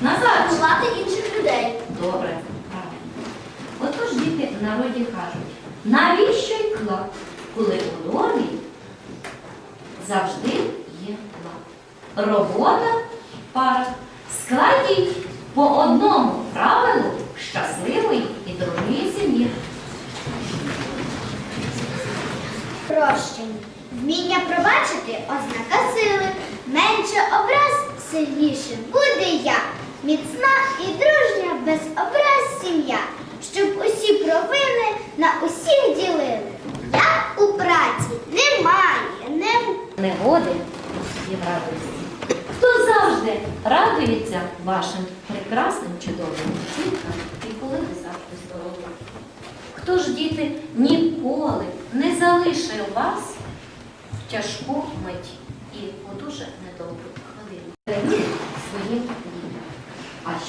Назад. Поховати інших людей. Добре. Отож діти в народі кажуть, навіщо й клад, коли у домі завжди є клад. Робота пара. Складіть по одному правилу щасливої і дружньої сім'ї. Прощення. Вміння пробачити ознака сили. Менше образ сильніше буде я. Міцна і дружня без образ сім'я, щоб усі провини на усіх ділили. Я у праці немає, не Негоди і радості. Хто завжди радується вашим прекрасним чудовим вчинкам і коли ви завжди здорові? Хто ж, діти, ніколи не залишив вас в тяжку мить і у дуже недобру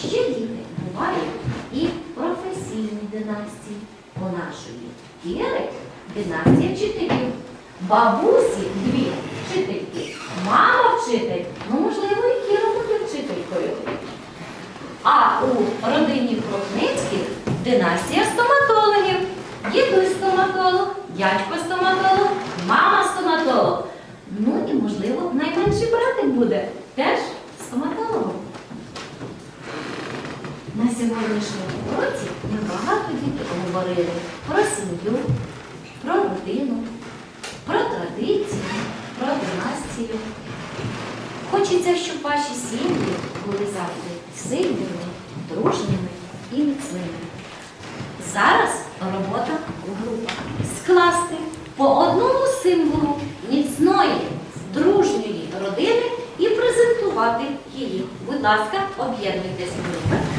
ще діти бувають і професійні династії. У нашої Кіри династія вчителів. Бабусі дві вчительки, мама вчитель, ну можливо, і Кіра буде вчителькою. А у родині Крупницьких династія стоматологів. Дідусь стоматолог, дядько стоматолог, мама стоматолог. Ну і, можливо, найменший братик буде теж стоматологом. На сьогоднішньому уроці ми багато дітей говорили про сім'ю, про родину, про традиції, про династію. Хочеться, щоб ваші сім'ї були завжди сильними, дружніми і міцними. Зараз робота у групах. Скласти по одному символу міцної, дружньої родини і презентувати її. Будь ласка, об'єднуйтесь групи.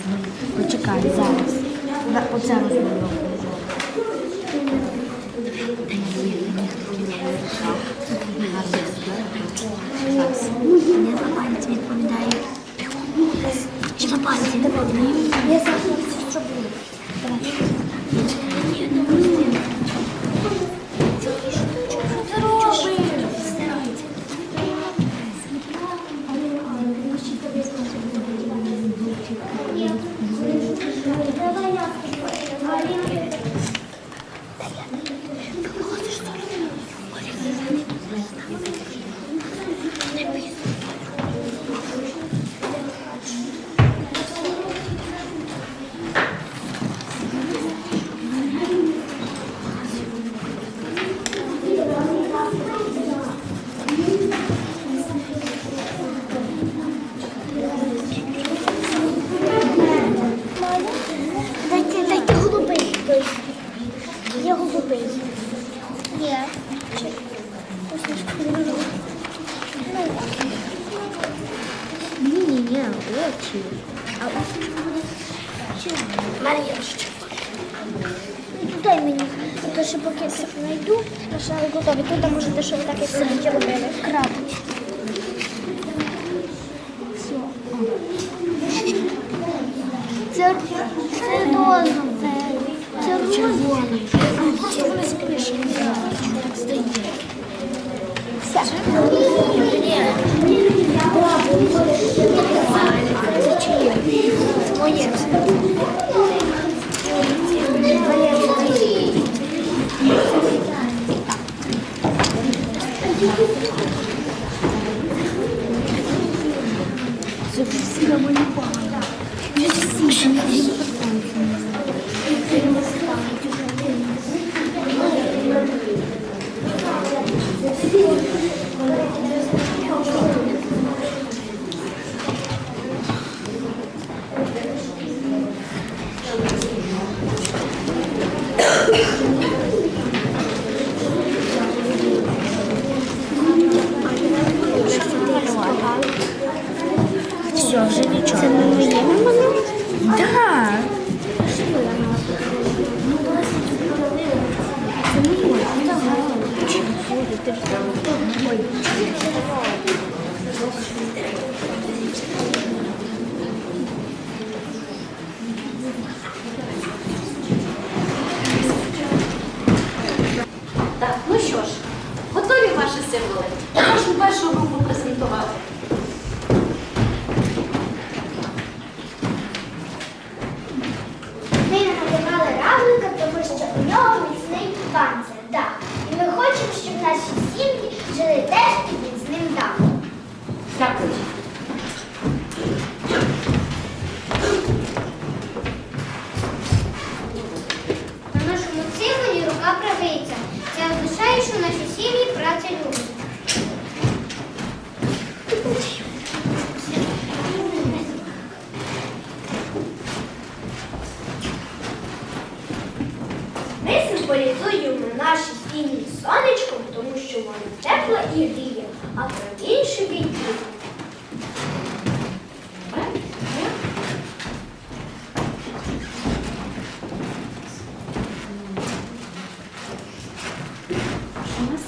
Розмалюй. Почекай, зараз. Оце розмалюй. Не Дай мені. То ще поки я знайду, ще готові. Тут можете, що ви так як сидіти робили. Крапочки. Все. Це, це розове. Це червоне. А що спіше? Стоїть. Все. Це сонечком, тому що воно тепло і гріє, а про інші вітру. Що у нас?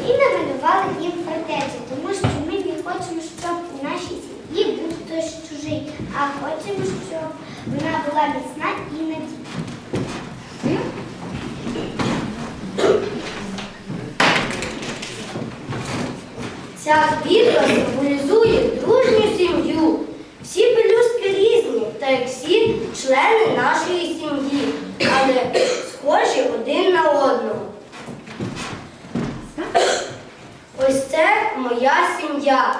І намалювали їм фортецю, тому що ми не хочемо, щоб у нашій сім'ї був хтось чужий, а хочемо, щоб вона була міцна і надійна. Ця квітка символізує дружню сім'ю. Всі пелюстки різні, та як всі члени нашої сім'ї, але схожі один на одного. Ось це моя сім'я.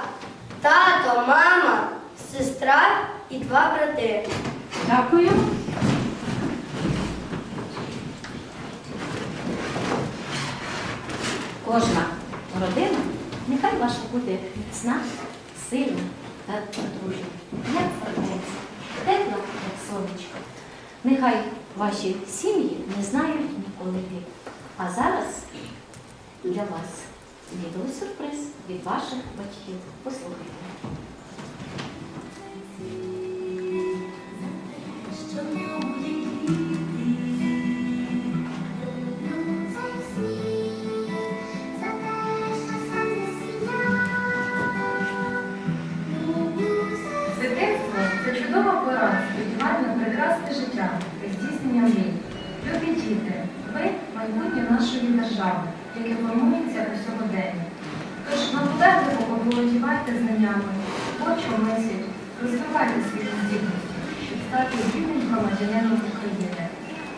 Тато, мама, сестра і два брати. Дякую. Кожна ваша міцна, сильна та дружня, як фортеця, тепла, як сонечко. Нехай ваші сім'ї не знають ніколи бід. А зараз для вас відеосюрприз від ваших батьків. Послухайте. Знаннями, творчо мисліть, розвивайте свої здібності, щоб стати вільним громадянином України.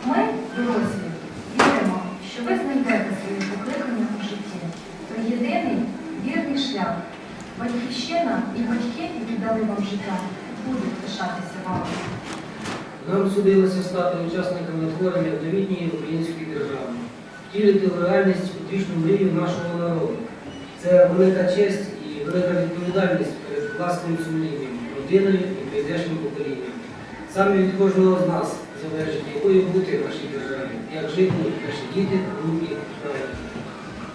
Ми, дорослі, віримо, що ви знайдете свої покликання у житті. Це єдиний вірний шлях. Батьківщина і батьки, які дали вам життя, будуть пишатися вами. Нам судилося стати учасниками творення новітньої української держави, втілити в реальність вічну мрію нашого народу. Це велика честь і велика відповідальність перед власним сумлінням, родиною і прийдешнім поколінням. Саме від кожного з нас залежить, якою бути в нашій державі, як жити наші діти, внуки, праведні.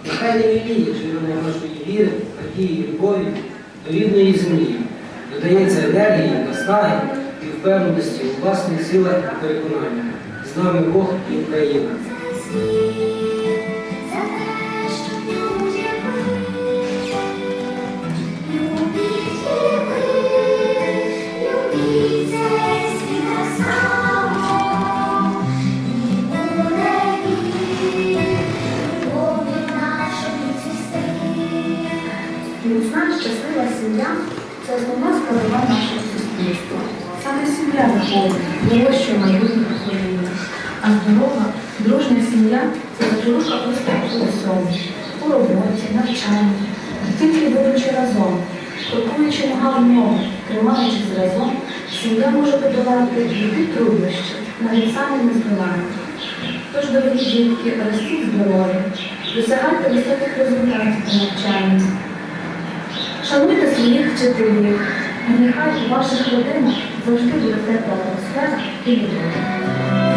Нехай не віліє живлення нашої віри, надії любові до рідної землі. Додається енергії, наснаги і впевненості у власних силах і переконаннях. З нами Бог і Україна. Сім'я це запорука успіху у роботі, навчанні, тільки будучи разом, крокуючи нога в ногу, тримаючись разом, сім'я може подолати любі труднощі, навіть самі нездолані. Тож, дорогі дітки, ростіть здорові, досягайте високих результатів у навчанні. Шануйте своїх вчителів, і нехай у ваших родинах завжди буде тепла атмосфера і любов.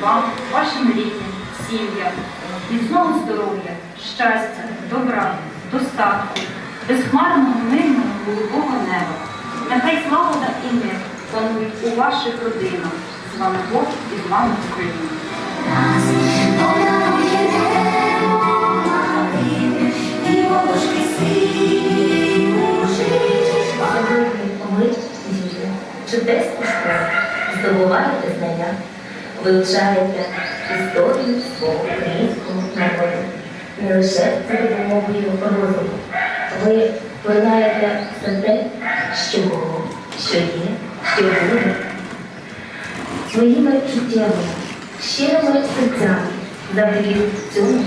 Вам, вашим рідним, сім'ям, міцного здоров'я, щастя, добра, достатку, безхмарного мирного голубого неба. Нехай слава і мир панують у ваших родинах. З вами Бог і з вами Україна. Чудесні справи, здобуваєте знання, вивчаєте історію свого українського народу. Не лише допомогою розуму. Ви плекаєте все те, що було, що є, що буде. Своїми чуттєвими, щирими серцями завдяки цьому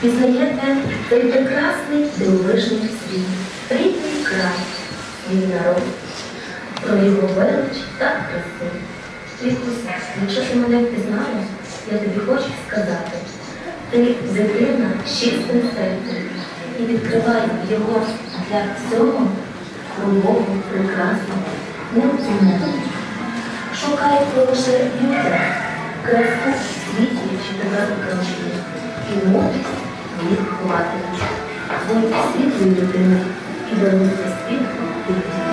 пізнаєте цей прекрасний дивовижний світ, рідний край, свій народ, про його велич та красу. Якщо ти мене впізнаєш, я тобі хочу сказати, ти дитина з чистим серцем і відкривай його для всього нового, прекрасного, неоцінного. Шукай лише людей, красу світі, що тебе окружує, і мудрість їх ховати. Будь світлою людиною і даруйте світло людям.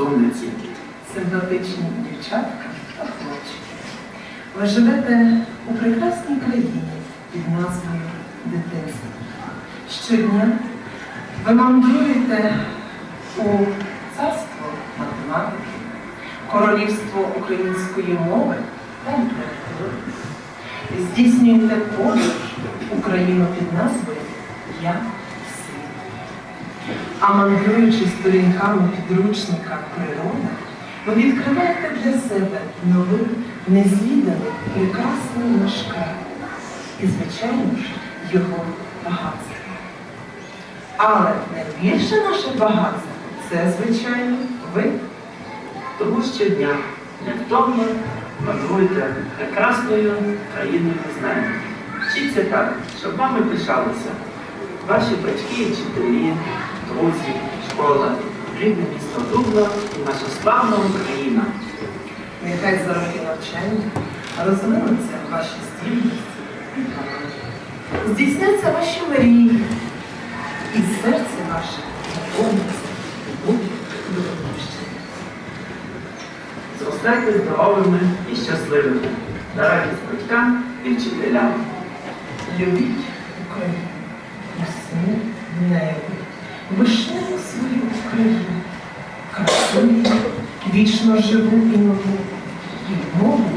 І розумниці. симпатичні дівчатка та хлопчики. Ви живете у прекрасній країні під назвою дитинство. Щодня ви мандруєте у царство математики, королівство української мови та літератури. Здійснюєте подорож Україну під назвою Я. А мандруючи сторінками підручника природа, ви відкриваєте для себе новий, незвіданий, прекрасний наш край. І, звичайно ж, його багатство. Але найбільше наше багатство це, звичайно, ви. Тому щодня невтомно мандруйте прекрасною країною знань. Вчіться так, щоб вами пишалися. Ваші батьки, і вчителі, друзі, школа, рідне місто Дубно і наша славна Україна. Нехай за роки навчання розвинуться ваші здібності і таланти. Здійсняться ваші мрії, і серце ваше наповниться любов'ю до батьківщини. Зростайте здоровими і щасливими. На радість батькам і вчителям. Любіть Україну, усі нею, вишневу свою Україну, красиву, вічно живу і нову, і мову